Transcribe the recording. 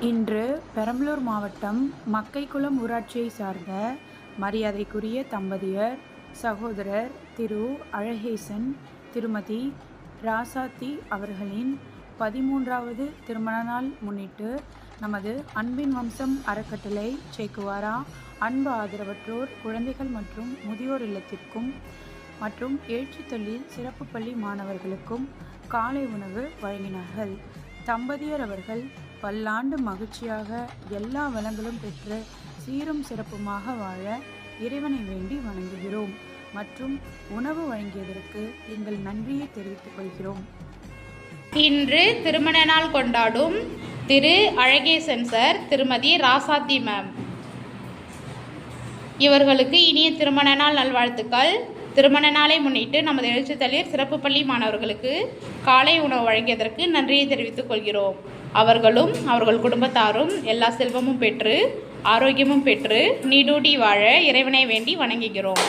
இன்று பெரம்பலூர் மாவட்டம் மக்கைக்குளம் ஊராட்சியை சார்ந்த மரியாதைக்குரிய தம்பதியர் சகோதரர் திரு. அழகேசன் திருமதி ராசாத்தி அவர்களின் பதிமூன்றாவது திருமண நாள் முன்னிட்டு நமது அன்பின் வம்சம் அறக்கட்டளை சேக்குவாரா அன்பு ஆதரவற்றோர் குழந்தைகள் மற்றும் முதியோர் இல்லத்திற்கும் மற்றும் எழுச்சித்தொழில் சிறப்பு பள்ளி மாணவர்களுக்கும் காலை உணவு வழங்கினார்கள். தம்பதியர் அவர்கள் பல்லாண்டு மகிழ்ச்சியாக எல்லா வளங்களும் பெற்று சீரும் சிறப்புமாக வாழ இறைவனை வேண்டி வணங்குகிறோம் மற்றும் உணவு வழங்கியதற்கு எங்கள் நன்றியை தெரிவித்துக் கொள்கிறோம். இன்று திருமண நாள் கொண்டாடும் திரு அழகேசன் சார் திருமதி ராசாத்தி மேம் இவர்களுக்கு இனிய திருமண நாள் நல்வாழ்த்துக்கள். திருமண நாளை முன்னிட்டு நமது எழுச்சித்தளிர் சிறப்பு பள்ளி மாணவர்களுக்கு காலை உணவு வழங்கியதற்கு நன்றியை தெரிவித்துக் கொள்கிறோம். அவர்களும் அவர்கள் குடும்பத்தாரும் எல்லா செல்வமும் பெற்று ஆரோக்கியமும் பெற்று நீடூடி வாழ இறைவனை வேண்டி வணங்குகிறோம்.